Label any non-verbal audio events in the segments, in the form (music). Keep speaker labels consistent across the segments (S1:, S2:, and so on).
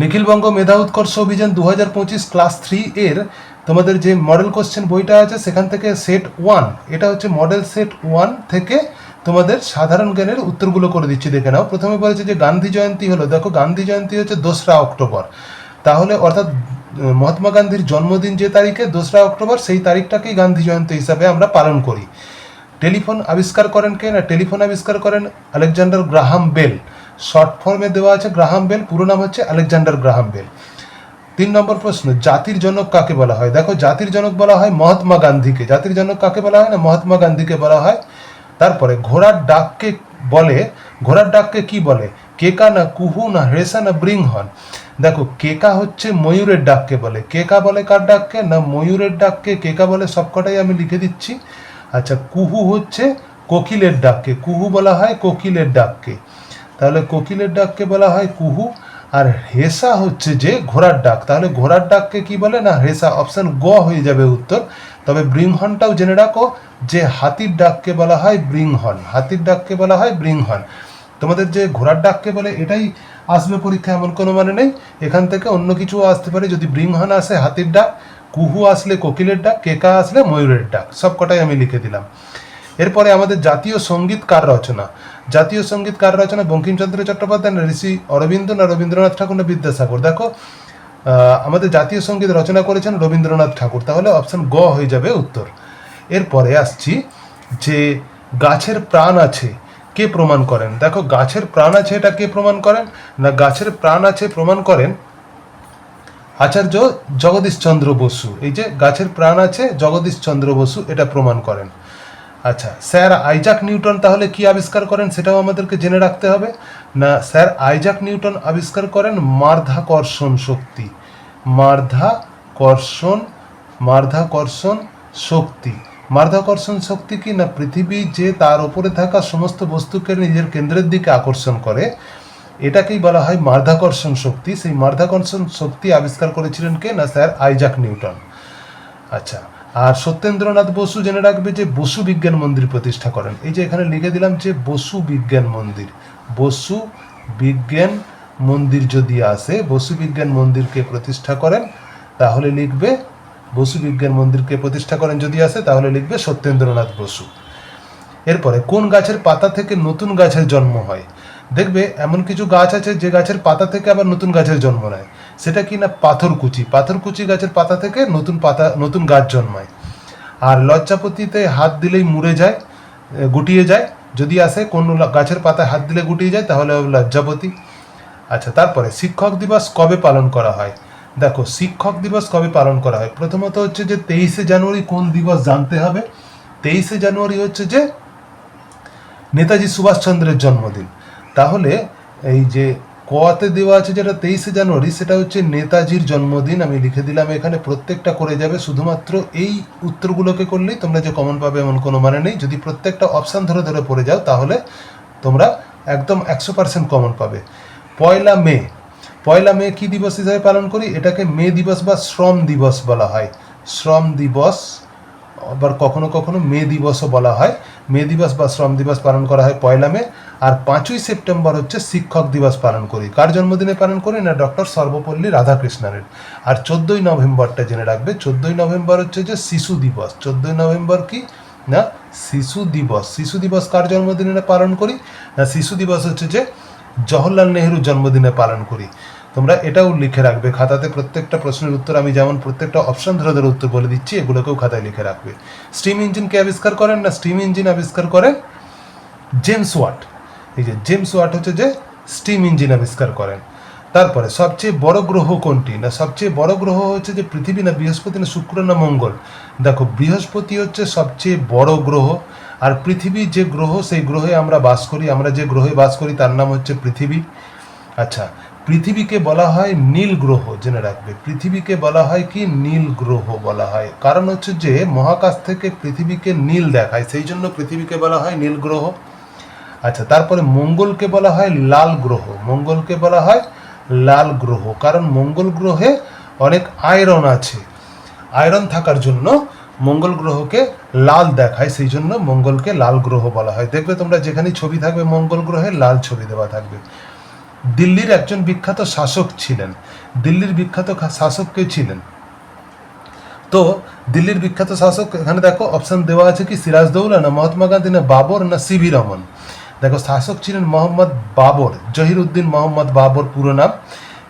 S1: নিখিলবঙ্গ মেধা উৎকর্ষ অভিযান দু হাজার পঁচিশ ক্লাস থ্রি এর তোমাদের যে মডেল কোশ্চেন বইটা আছে, সেখান থেকে সেট ওয়ান এটা হচ্ছে মডেল সেট ওয়ান থেকে তোমাদের সাধারণ জ্ঞানের উত্তরগুলো করে দিচ্ছি, দেখে নাও। প্রথমে বলেছে যে গান্ধী জয়ন্তী হলো, দেখো গান্ধী জয়ন্তী হচ্ছে দোসরা অক্টোবর। তাহলে অর্থাৎ মহাত্মা গান্ধীর জন্মদিন যে তারিখে, দোসরা অক্টোবর, সেই তারিখটাকেই গান্ধী জয়ন্তী হিসাবে আমরা পালন করি। টেলিফোন আবিষ্কার করেন কে না? টেলিফোন আবিষ্কার করেন আলেকজান্ডার গ্রাহাম বেল। শর্ট ফর্মে দেওয়া আছে গ্রাহাম বেল পুরো নাম হচ্ছে আলেকজান্ডার গ্রাহাম বেল তিন নম্বর প্রশ্ন, জাতির জনক কাকে বলা হয়? দেখো, জাতির জনক বলা হয় মহাত্মা গান্ধীকে। জাতির জনক কাকে বলা হয় না? মহাত্মা গান্ধীকে বলা হয়। তারপরে ঘোড়ার ডাককে বলে, ঘোড়ার ডাককে কি বলে? কেকা না কুহু না হেসা না ব্রিংহন দেখো, কেকা হচ্ছে ময়ূরের ডাককে বলে। কেকা বলে কার ডাককে? না ময়ূরের ডাককে? কেকা বলে সবকটাই আমি লিখে দিচ্ছি। আচ্ছা কুহু হচ্ছে কোকিলের ডাককে। কুহু বলা হয় কোকিলের ডাককে। তাহলে কোকিলের ডাককে বলা হয় কুহু। আর হেসা হচ্ছে যে ঘোড়ার ডাক। তাহলে ঘোড়ার ডাককে কি বলে? না, হেসা অপশন গ হয়ে যাবে উত্তর। তবে ব্রিংহনটাও জেনে রাখো যে হাতির ডাককে বলা হয় ব্রিংহন। হাতির ডাককে বলা হয় ব্রিংহন। তোমাদের যে ঘোড়ার ডাককে বলে, এটাই আসবে পরীক্ষা এমন কোনো মানে নেই। এখান থেকে অন্য কিছু আসতে পারে। যদি ব্রিংহন আসে হাতির ডাক, কুহু আসলে কোকিলের ডাক, কেকা আসলে ময়ূরের ডাক। সব কটাই আমি লিখে দিলাম। এরপরে আমাদের জাতীয় সংগীত কার রচনা। জাতীয় সংগীত কার রচনা বঙ্কিমচন্দ্র চট্টোপাধ্যায় না ঋষি অরবিন্দ না রবীন্দ্রনাথ ঠাকুর না বিদ্যাসাগর? দেখো আমাদের জাতীয় সংগীত রচনা করেছেন রবীন্দ্রনাথ ঠাকুর। তাহলে অপশন গ হয়ে যাবে উত্তর। এরপরে আসছি যে গাছের প্রাণ আছে, কে প্রমাণ করেন? দেখো, গাছের প্রাণ আছে, এটা কে প্রমাণ করেন? না, গাছের প্রাণ আছে, প্রমাণ করেন আচার্য জগদীশ চন্দ্র বসু। এই যে গাছের প্রাণ আছে, জগদীশ চন্দ্র বসু, এটা প্রমাণ করেন। আচ্ছা স্যার আইজাক নিউটন তাহলে কি আবিষ্কার করেন সেটাও আমাদেরকে জেনে রাখতে হবে। না, স্যার আইজাক নিউটন আবিষ্কার করেন মার্ধাকর্ষণ শক্তি। মাধ্যাকর্ষণ মাধ্যাকর্ষণ শক্তি। মার্ধাকর্ষণ শক্তি কি না পৃথিবী যে তার উপরে থাকা সমস্ত বস্তুকে নিজের কেন্দ্রের দিকে আকর্ষণ করে, এটাকেই বলা হয় মার্ধাকর্ষণ শক্তি। সেই মার্ধাকর্ষণ শক্তি আবিষ্কার করেছিলেন কে? না, স্যার আইজাক নিউটন। আচ্ছা আর সত্যেন্দ্রনাথ বসু জেনে রাখবে যে বসু বিজ্ঞান মন্দির প্রতিষ্ঠা করেন। এই যে এখানে লিখে দিলাম যে বসু বিজ্ঞান মন্দির। বসু বিজ্ঞান মন্দির যদি আসে, বসু বিজ্ঞান মন্দিরকে প্রতিষ্ঠা করেন, তাহলে লিখবে বসু বিজ্ঞান মন্দিরকে প্রতিষ্ঠা করেন যদি আসে, তাহলে লিখবে সত্যেন্দ্রনাথ বসু। এরপরে, কোন গাছের পাতা থেকে নতুন গাছের জন্ম হয়? দেখবে, এমন কিছু গাছ আছে যে গাছের পাতা থেকে আবার নতুন গাছের জন্ম নেয়। সেটা কি না পাথরকুচি? পাথরকুচি গাছের পাতা থেকে নতুন পাতা, নতুন গাছ জন্মায়। আর লজ্জাপতিতে হাত দিলেই মুড়ে যায় গুটিয়ে যায়। যদি আসে কোন গাছের পাতায় হাত দিলে গুটিয়ে যায়, তাহলে লজ্জাপতি। আচ্ছা তারপরে শিক্ষক দিবস কবে পালন করা হয়? দেখো, শিক্ষক দিবস কবে পালন করা হয়? প্রথমত হচ্ছে যে তেইশে জানুয়ারি কোন দিবস জানতে হবে? তেইশে জানুয়ারি হচ্ছে যে নেতাজি সুভাষচন্দ্রের জন্মদিন। তাহলে এই যে কতে দেওয়া আছে যেটা তেইশে জানুয়ারি, সেটা হচ্ছে নেতাজির জন্মদিন। আমি লিখে দিলাম এখানে, প্রত্যেকটা করে যাবে। শুধুমাত্র এই উত্তরগুলোকে করলেই তোমরা যে কমন পাবে এমন কোনো মানে নেই। যদি প্রত্যেকটা অপশান ধরে ধরে পড়ে যাও, তাহলে তোমরা একদম একশো পার্সেন্ট কমন পাবে। পয়লা মে। পয়লা মে কি দিবস হিসাবে পালন করি? এটাকে মে দিবস বা শ্রম দিবস বলা হয়। শ্রম দিবস, আবার কখনো কখনো মে দিবসও বলা হয়। মে দিবস বা শ্রম দিবস পালন করা হয় পয়লা মে। আর পাঁচই সেপ্টেম্বর হচ্ছে শিক্ষক দিবস পালন করি। কার জন্মদিনে পালন করি না ডক্টর সর্বপল্লী রাধাকৃষ্ণনের আর চোদ্দোই নভেম্বরটা জেনে রাখবে, চোদ্দোই নভেম্বর হচ্ছে যে শিশু দিবস। চোদ্দোই নভেম্বর কি? না, শিশু দিবস। শিশু দিবস কার জন্মদিনে পালন করি? না, শিশু দিবস হচ্ছে যে জওহরলাল নেহরুর জন্মদিনে পালন করি। তোমরা এটাও লিখে রাখবে, খাতাতে প্রত্যেকটা প্রশ্নের উত্তর, আমি যেমন প্রত্যেকটা অপশন ধরে ধরে উত্তর বলে দিচ্ছি, এগুলোকেও খাতায় লিখে রাখবে। স্টিম ইঞ্জিন কে আবিষ্কার করেন না? স্টিম ইঞ্জিন আবিষ্কার করেন জেমস ওয়াট। এই যে জেমস ওয়াট হচ্ছে যে স্টিম ইঞ্জিন আবিষ্কার করেন। তারপরে সবচেয়ে বড় গ্রহ কোনটি? না, সবচেয়ে বড় গ্রহ হচ্ছে যে পৃথিবী, না বৃহস্পতি, না শুক্র, না মঙ্গল? দেখো, বৃহস্পতি হচ্ছে সবচেয়ে বড় গ্রহ, আর পৃথিবী যে গ্রহ, সেই গ্রহে আমরা বাস করি। আমরা যে গ্রহে বাস করি, তার নাম হচ্ছে পৃথিবী। আচ্ছা পৃথিবীকে বলা হয় নীল গ্রহ, জেনে রাখবে। পৃথিবীকে বলা হয় কি? নীল গ্রহ বলা হয়। কারণ হচ্ছে যে মহাকাশ থেকে পৃথিবীকে নীল দেখায়, সেই জন্য পৃথিবীকে বলা হয় নীল গ্রহ। আচ্ছা তারপরে মঙ্গলকে বলা হয় লাল গ্রহ। মঙ্গলকে বলা হয় লাল গ্রহ, কারণ মঙ্গল গ্রহে অনেক আয়রন আছে। আয়রন থাকার জন্য মঙ্গল গ্রহকে লাল দেখায়, সেই জন্য মঙ্গলকে লাল গ্রহ বলা হয়। দেখবে তোমরা যেখানে ছবি থাকবে, মঙ্গল গ্রহে লাল ছবি দেওয়া থাকবে। দিল্লির একজন বিখ্যাত শাসক ছিলেন। দিল্লির বিখ্যাত শাসক কে ছিলেন? তো দিল্লির বিখ্যাত শাসক, এখানে দেখো অপশন দেওয়া আছে কি সিরাজদৌল্লা না মহাত্মা গান্ধী না বাবর না সিভি রমন? দেখো, শাসক ছিলেন মোহাম্মদ বাবর জহিরুদ্দিন মোহাম্মদ বাবর পুরো নাম।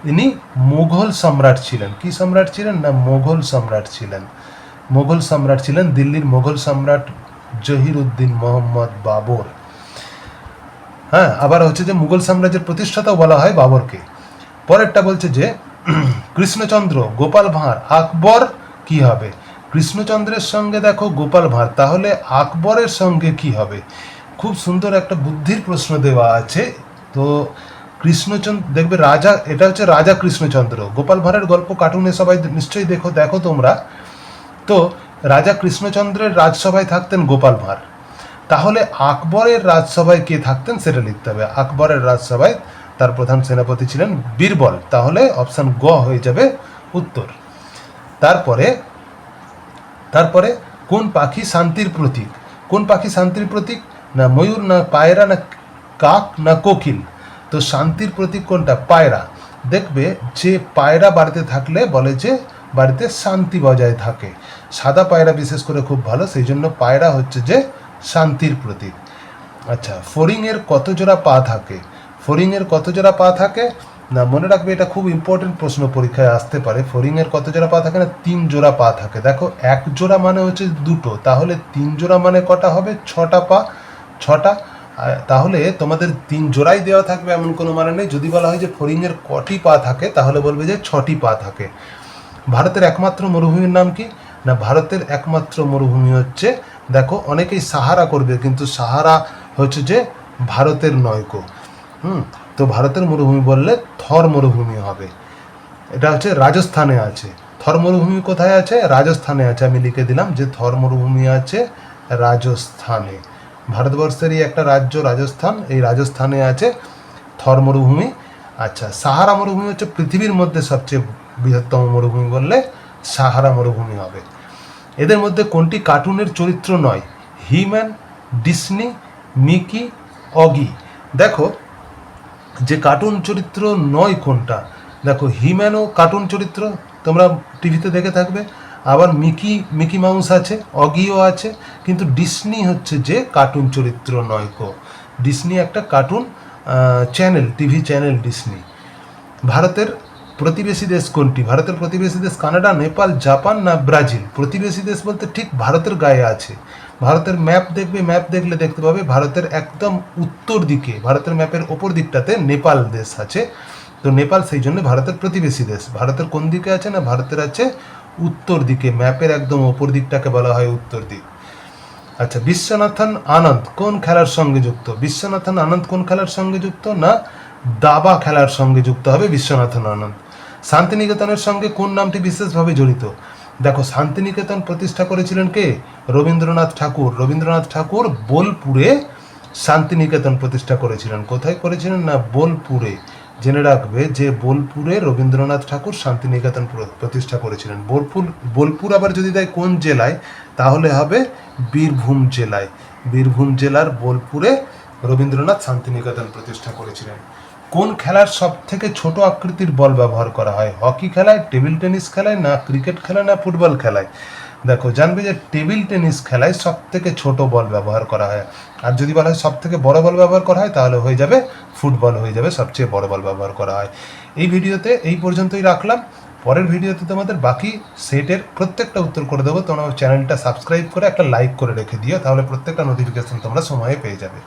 S1: ইনি মুঘল সম্রাট ছিলেন। কি সম্রাট ছিলেন না মুঘল সম্রাট ছিলেন? মুঘল সম্রাট ছিলেন দিল্লির মুঘল সম্রাট জহিরুদ্দিন মোহাম্মদ বাবর। হ্যাঁ আবার হচ্ছে যে মুঘল সাম্রাজ্যের প্রতিষ্ঠাতাও বলা হয় বাবরকে। পরেরটা বলছে যে, (clears throat) কৃষ্ণচন্দ্র গোপাল ভাঁড়, আকবর কি হবে? কৃষ্ণচন্দ্রের সঙ্গে দেখো গোপাল ভাঁড়, তাহলে আকবরের সঙ্গে কি হবে? খুব সুন্দর একটা বুদ্ধির প্রশ্ন দেওয়া আছে। তো কৃষ্ণচন্দ্র, দেখবে রাজা, এটা হচ্ছে রাজা কৃষ্ণচন্দ্র। গোপাল ভাঁড়ের গল্প কার্টুনে সবাই নিশ্চয়ই দেখো দেখো তোমরা। তো রাজা কৃষ্ণচন্দ্রের রাজসভায় থাকতেন গোপাল ভাঁড়। তাহলে আকবরের রাজসভায় কে থাকতেন সেটা লিখতে হবে। আকবরের রাজসভায় তার প্রধান সেনাপতি ছিলেন বীরবল। তাহলে অপশান গ হয়ে যাবে উত্তর। তারপরে তারপরে কোন পাখি শান্তির প্রতীক? কোন পাখি শান্তির প্রতীক? না ময়ূর, না পায়রা, না কাক, না কোকিল। তো শান্তির প্রতীক কোনটা? পায়রা। দেখবে যে পায়রা বাড়িতে থাকলে বলে যে বাড়িতে শান্তি বজায় থাকে। সাদা পায়রা বিশেষ করে খুব ভালো সেই জন্য পায়রা হচ্ছে যে শান্তির প্রতীক। আচ্ছা ফড়িংয়ের কত জোড়া পা থাকে? ফড়িংয়ের কত জোড়া পা থাকে? না, মনে রাখবে এটা খুব ইম্পর্টেন্ট প্রশ্ন পরীক্ষায় আসতে পারে। ফড়িংয়ের কত জোড়া পা থাকে না? তিন জোড়া পা থাকে। দেখো, এক জোড়া মানে হচ্ছে দুটো। তাহলে তিন জোড়া মানে কটা হবে? ছটা পা। ছটা তাহলে তোমাদের তিন জোড়াই দেওয়া থাকবে, এমন কোনো মানে নেই। যদি বলা হয় যে ফড়িংয়ের কটি পা থাকে, তাহলে বলবে যে ছটি পা থাকে। ভারতের একমাত্র মরুভূমির নাম কি? না, ভারতের একমাত্র মরুভূমি হচ্ছে, দেখো, অনেকেই সাহারা করবে, কিন্তু সাহারা হচ্ছে যে ভারতের নয়কো। হুম, তো ভারতের মরুভূমি বললে থর মরুভূমি হবে। এটা হচ্ছে রাজস্থানে আছে। থর মরুভূমি কোথায় আছে? রাজস্থানে আছে। আমি লিখে দিলাম যে থর মরুভূমি আছে রাজস্থানে। ভারতবর্ষেরই একটা রাজ্য, রাজস্থান। এই রাজস্থানে আছে থর মরুভূমি। আচ্ছা সাহারা মরুভূমি হচ্ছে পৃথিবীর মধ্যে সবচেয়ে বৃহত্তম মরুভূমি বললে সাহারা মরুভূমি হবে। এদের মধ্যে কোনটি কার্টুনের চরিত্র নয়? He Man Disney, Mickey, Oggy. দেখো, যে কার্টুন চরিত্র নয় কোনটা? দেখো হিম্যানও কার্টুন চরিত্র, তোমরা টিভিতে দেখে থাকবে। আবার মিকি মিকি মাউস আছে, অগিও আছে, কিন্তু ডিসনি হচ্ছে যে কার্টুন চরিত্র নয় ডিসনি একটা cartoon channel, TV channel Disney. ভারতের প্রতিবেশী দেশ কোনটি? ভারতের প্রতিবেশী দেশ কানাডা, নেপাল, জাপান না ব্রাজিল? প্রতিবেশী দেশ বলতে ঠিক ভারতের গায়ে আছে। ভারতের ম্যাপ দেখবে, ম্যাপ দেখলে দেখতে পাবে ভারতের একদম উত্তর দিকে, ভারতের ম্যাপের ওপর দিকটাতে নেপাল দেশ আছে। তো নেপাল সেই জন্য ভারতের প্রতিবেশী দেশ। ভারতের কোন দিকে আছে না ভারতের আছে উত্তর দিকে, ম্যাপের একদম ওপর দিকটাকে বলা হয় উত্তর দিক। আচ্ছা বিশ্বনাথন আনন্দ কোন খেলার সঙ্গে যুক্ত? বিশ্বনাথন আনন্দ কোন খেলার সঙ্গে যুক্ত না দাবা খেলার সঙ্গে যুক্ত হবে বিশ্বনাথন আনন্দ? শান্তিনিকেতনের সঙ্গে কোন নামটি বিশেষভাবে জড়িত? দেখো, শান্তিনিকেতন প্রতিষ্ঠা করেছিলেন কে? রবীন্দ্রনাথ ঠাকুর। রবীন্দ্রনাথ ঠাকুর বোলপুরে শান্তিনিকেতন প্রতিষ্ঠা করেছিলেন। কোথায় করেছিলেন না? বোলপুরে। জেনে রাখবে যে বোলপুরে রবীন্দ্রনাথ ঠাকুর শান্তিনিকেতন প্রতিষ্ঠা করেছিলেন। বোলপুর বোলপুর আবার যদি দেয় কোন জেলায়, তাহলে হবে বীরভূম জেলায়। বীরভূম জেলার বোলপুরে রবীন্দ্রনাথ শান্তিনিকেতন প্রতিষ্ঠা করেছিলেন। কোন খেলার সব থেকে ছোট আকৃতির বল ব্যবহার করা হয়? হকি খেলায়, টেবিল টেনিস খেলায়, না ক্রিকেট খেলায়, না ফুটবল খেলায়? দেখো, জানবে যে টেবিল টেনিস খেলায় সব থেকে ছোট বল ব্যবহার করা হয়। আর যদি বলা হয় সব থেকে বড় বল ব্যবহার করা হয়, তাহলে হয়ে যাবে ফুটবল, হয়ে যাবে সবচেয়ে বড় বল ব্যবহার করা হয়। এই ভিডিওতে এই পর্যন্তই রাখলাম। পরের ভিডিওতে তোমাদের বাকি সেটের প্রত্যেকটা উত্তর করে দেবো। তোমরা চ্যানেলটা সাবস্ক্রাইব করে একটা লাইক করে রেখে দিও, তাহলে প্রত্যেকটা নোটিফিকেশন তোমরা সময়ে পেয়ে যাবে।